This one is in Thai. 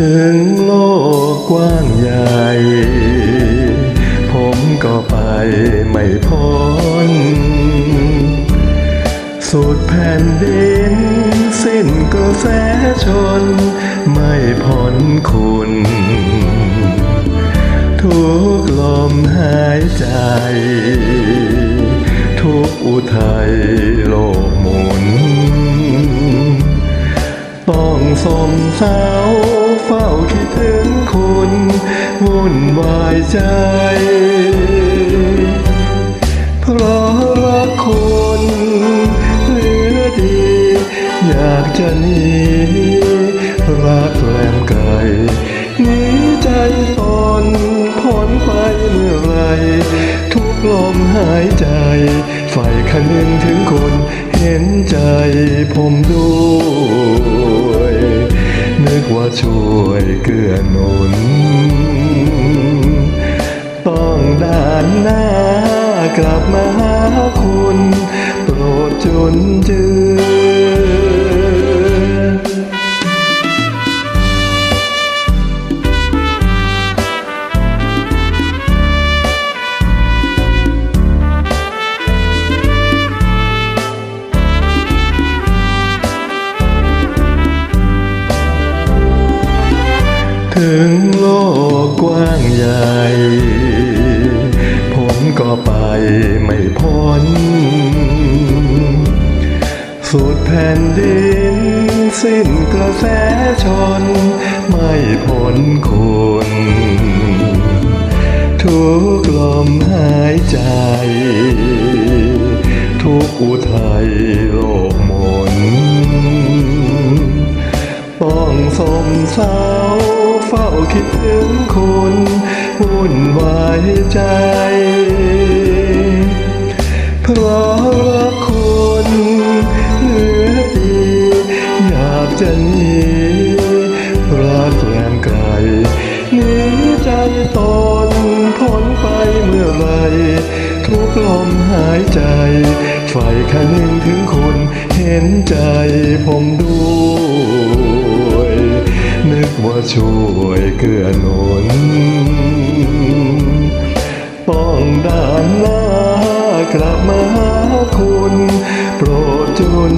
ถึงโลกกว้างใหญ่ ผมก็ไปไม่พ้น สุดแผ่นดิน สิ้นกระแสชน ไม่พ้นคุณ ทุกลมหายใจ ทุกอุทัยโลกหมุน ต้องสมเศร้า เฝ้าคิดถึงคุณวุ่นวายใจ เพราะรักคุณเหลือดี อยากจะหนีรักแหลมไกลหนีใจตนพ้นไปเมื่อไร ทุกลมหายใจไฟคันนึงถึงคุณเห็นใจผมด้วย ช่วยเกื้อหนุน ต้องด่านหน้ากลับมาหาคุณ โปรดจนเจือ ถึงโลกกว้างใหญ่ผมก็ไปไม่พ้น สุดแผ่นดิน สิ้นกระแสชน ไม่พ้นคุณ ทุกลมหายใจ ทุกอุทัยโลกมนต้องสมเศร้า เฝ้าคิดถึงคุณวุ่นวายใจ เพราะรักคุณเหลือดีอยากจะหนีรักแหลมไกลหนีใจตนพ้นไปเมื่อไหรทุกลมหายใจไฟคันหนึ่งถึงคุณเห็นใจผมด้วย ว่าช่วยเกื้อหนุนต้องดานหน้ากลับมาหาคุณ โปรดจุน